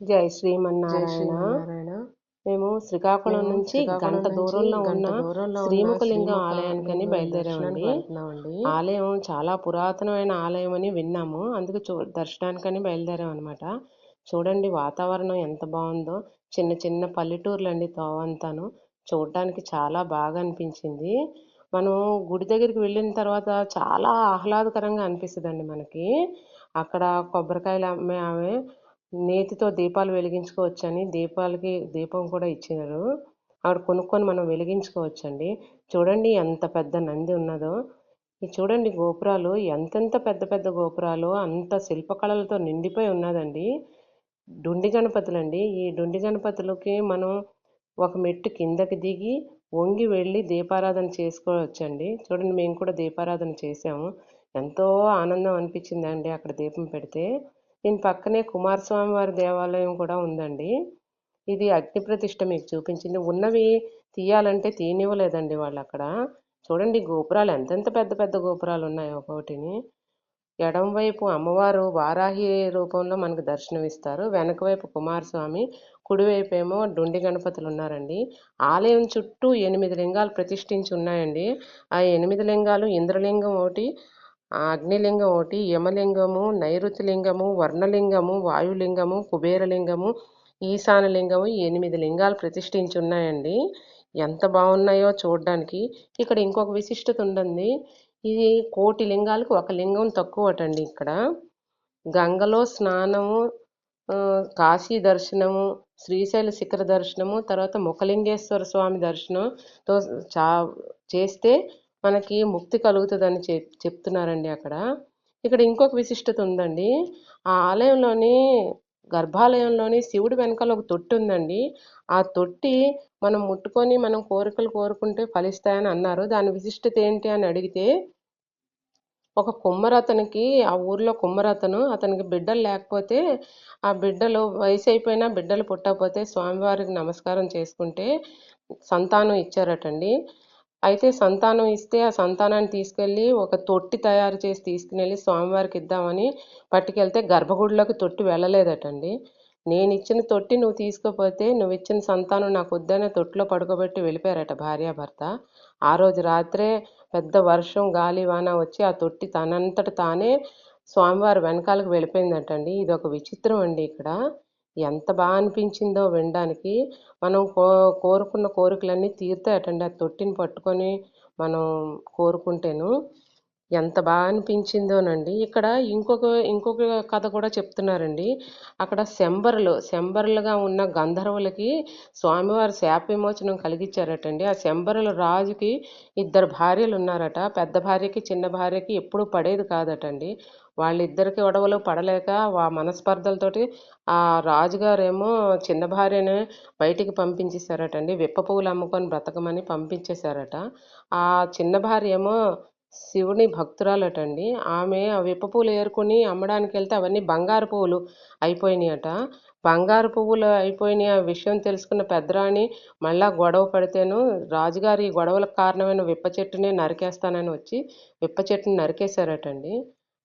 జై జై శ్రీమన్నారాయణ. శ్రీమన్నారాయణ మేము శ్రీకాకుళం మేము నుంచి శ్రీకాకుళం గంట నుంచి దూరంలో గంట ఉన్న దూరంలో ఉన్న శ్రీముఖలింగం శ్రీముఖ ఆలయానికని బయలుదేరామండి. వెళ్తున్నామండి. ఆలయం చాలా పురాతనమైన ఆలయం అని విన్నాము. అందుకు చూ దర్శనానికని బయలుదేరాం అనమాట చూడండి వాతావరణం ఎంత బాగుందో. చిన్న చిన్న పల్లెటూర్లు అండి తోవంతాను. చూడడానికి చాలా బాగా అనిపించింది. మనం గుడి దగ్గరికి వెళ్ళిన తర్వాత చాలా ఆహ్లాదకరంగా అనిపిస్తుందండి మనకి. అక్కడ కొబ్బరికాయలు అమ్మే ఆమె నేతితో దీపాలు వెలిగించుకోవచ్చని దీపాలకి దీపం కూడా ఇచ్చినారు ఆవిడ కొనుక్కొని మనం వెలిగించుకోవచ్చండి. చూడండి ఎంత పెద్ద నంది ఉన్నదో. ఇది చూడండి గోపురాలు ఎంతెంత పెద్ద పెద్ద గోపురాలు అంత శిల్పకళలతో నిండిపోయి ఉన్నదండి. డుండి గణపతులండి. ఈ డుండి గణపతులకి మనం ఒక మెట్టు కిందకి దిగి వంగి వెళ్ళి దీపారాధన చేసుకోవచ్చండి. చూడండి మేము కూడా దీపారాధన చేసాము ఎంతో ఆనందం అనిపించిందండి అక్కడ దీపం పెడితే. దీని పక్కనే కుమారస్వామి వారి దేవాలయం కూడా ఉందండి. ఇది అగ్ని ప్రతిష్ట మీకు చూపించింది. ఉన్నవి తీయాలంటే తీయనివ్వలేదండి వాళ్ళు అక్కడ. చూడండి గోపురాలు ఎంతెంత పెద్ద పెద్ద గోపురాలు ఉన్నాయి ఒక్కొక్కటిని ఎడం వైపు అమ్మవారు వారాహి రూపంలో మనకు దర్శనమిస్తారు. వెనక వైపు కుమారస్వామి కుడివైపు ఏమో డుండి గణపతులు ఉన్నారండి. ఆలయం చుట్టూ ఎనిమిది లింగాలు ప్రతిష్ఠించి ఉన్నాయండి. ఆ ఎనిమిది లింగాలు ఇంద్రలింగం ఒకటి ఆ అగ్నిలింగం ఒకటి యమలింగము నైరుతి లింగము వర్ణలింగము వాయులింగము కుబేరలింగము ఈశానలింగము ఈ ఎనిమిది లింగాలు ప్రతిష్ఠించి ఉన్నాయండి ఎంత బాగున్నాయో చూడడానికి. ఇక్కడ ఇంకొక విశిష్టత ఉండండి ఇది కోటి లింగాలకు ఒక లింగం తక్కువటండి ఇక్కడ. గంగలో స్నానము కాశీ దర్శనము శ్రీశైల శిఖర దర్శనము తర్వాత ముఖలింగేశ్వర స్వామి దర్శనంతో చా చేస్తే మనకి ముక్తి కలుగుతుందని చెప్ చెప్తున్నారండి అక్కడ. ఇక్కడ ఇంకొక విశిష్టత ఉందండి. ఆ ఆలయంలోని గర్భాలయంలోని శివుడి వెనకాల ఒక తొట్టి ఉందండి. ఆ తొట్టి మనం ముట్టుకొని మనం కోరికలు కోరుకుంటే ఫలిస్తాయని అన్నారు. దాని విశిష్టత ఏంటి అని అడిగితే ఒక కుమ్మరతనికి ఆ ఊర్లో కుమ్మరతను అతనికి బిడ్డలు లేకపోతే ఆ బిడ్డలు వయసు అయిపోయినా బిడ్డలు పుట్టకపోతే స్వామివారికి నమస్కారం చేసుకుంటే సంతానం ఇచ్చారటండి. అయితే సంతానం ఇస్తే ఆ సంతానాన్ని తీసుకెళ్ళి ఒక తొట్టి తయారు చేసి తీసుకుని స్వామివారికి ఇద్దామని పట్టుకెళ్తే గర్భగుడిలోకి తొట్టి వెళ్ళలేదటండి. నేను ఇచ్చిన తొట్టి నువ్వు తీసుకోపోతే నువ్వు ఇచ్చిన సంతానం నాకు వద్దనే తొట్టిలో పడుకోబెట్టి వెళ్ళిపోయారట భార్యాభర్త ఆ రోజు రాత్రే పెద్ద వర్షం గాలి వాన వచ్చి ఆ తొట్టి తనంతట తానే స్వామివారి వెనకాలకు వెళ్ళిపోయిందటండి. ఇది ఒక విచిత్రం అండి ఇక్కడ. ఎంత బాగా అనిపించిందో వినడానికి. మనం కో కోరుకున్న కోరికలన్నీ తీరుతాయటండి. ఆ తొట్టిని పట్టుకొని మనం కోరుకుంటేను. ఎంత బాగా అనిపించిందోనండి. ఇక్కడ ఇంకొక ఇంకొక కథ కూడా చెప్తున్నారండి. అక్కడ శంబరులు శంబరులుగా ఉన్న గంధర్వులకి స్వామివారి శాప విమోచనం కలిగించారటండి ఆ శంబరుల రాజుకి ఇద్దరు భార్యలు ఉన్నారట పెద్ద భార్యకి చిన్న భార్యకి ఎప్పుడూ పడేది కాదటండి. వాళ్ళిద్దరికి గొడవలు పడలేక ఆ మనస్పర్ధలతోటి ఆ రాజుగారేమో చిన్న భార్యనే బయటికి పంపించేశారటండి. విప్ప పువ్వులు అమ్ముకొని బ్రతకమని పంపించేశారట. ఆ చిన్న భార్య ఏమో శివుని భక్తురాలటండి. ఆమె ఆ విప్ప పూలు ఏరుకొని అమ్మడానికి వెళ్తే అవన్నీ బంగారు పువ్వులు అయిపోయినాయట. బంగారు పువ్వులు అయిపోయినాయి ఆ విషయం తెలుసుకున్న పెద్దరాణి మళ్ళా గొడవ పడితేను రాజుగారి గొడవలకు కారణమైన విప్ప చెట్టునే నరికేస్తానని వచ్చి విప్ప చెట్టుని నరికేశారటండి.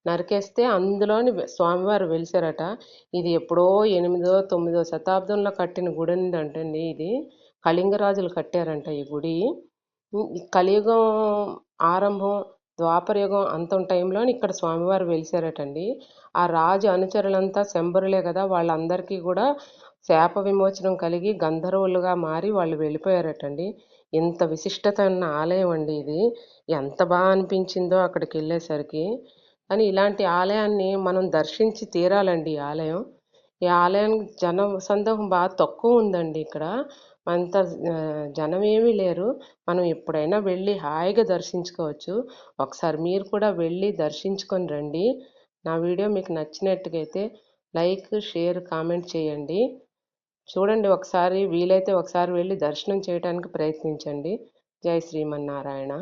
నరికేస్తే అందులోని స్వామివారు వెలిసారట ఇది ఎప్పుడో ఎనిమిదో తొమ్మిదో శతాబ్దంలో కట్టిన గుడి ఉందంటండి ఇది. కళింగరాజులు కట్టారంట ఈ గుడి. కలియుగం ఆరంభం ద్వాపరయుగం అంతం టైంలో ఇక్కడ స్వామివారు వెలిసారటండి. ఆ రాజు అనుచరులంతా శంబరులే కదా వాళ్ళందరికీ కూడా శాప విమోచనం కలిగి గంధర్వులుగా మారి వాళ్ళు వెళ్ళిపోయారటండి. ఇంత విశిష్టత ఉన్న ఆలయం అండి ఇది. ఎంత బాగా అనిపించిందో అక్కడికి వెళ్ళేసరికి. కానీ ఇలాంటి ఆలయాన్ని మనం దర్శించి తీరాలండి ఈ ఆలయం. ఈ ఆలయానికి జన సందోహం బాగా తక్కువ ఉందండి ఇక్కడ. అంత జనం ఏమీ లేరు. మనం ఎప్పుడైనా వెళ్ళి హాయిగా దర్శించుకోవచ్చు. ఒకసారి మీరు కూడా వెళ్ళి దర్శించుకొని రండి. నా వీడియో మీకు నచ్చినట్టుగైతే లైక్ షేర్ కామెంట్ చేయండి. చూడండి ఒకసారి వీలైతే ఒకసారి వెళ్ళి దర్శనం చేయడానికి ప్రయత్నించండి. జై శ్రీమన్నారాయణ.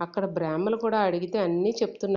అక్కడ బ్రాహ్మలు కూడా అడిగితే అన్నీ చెప్తున్నారు.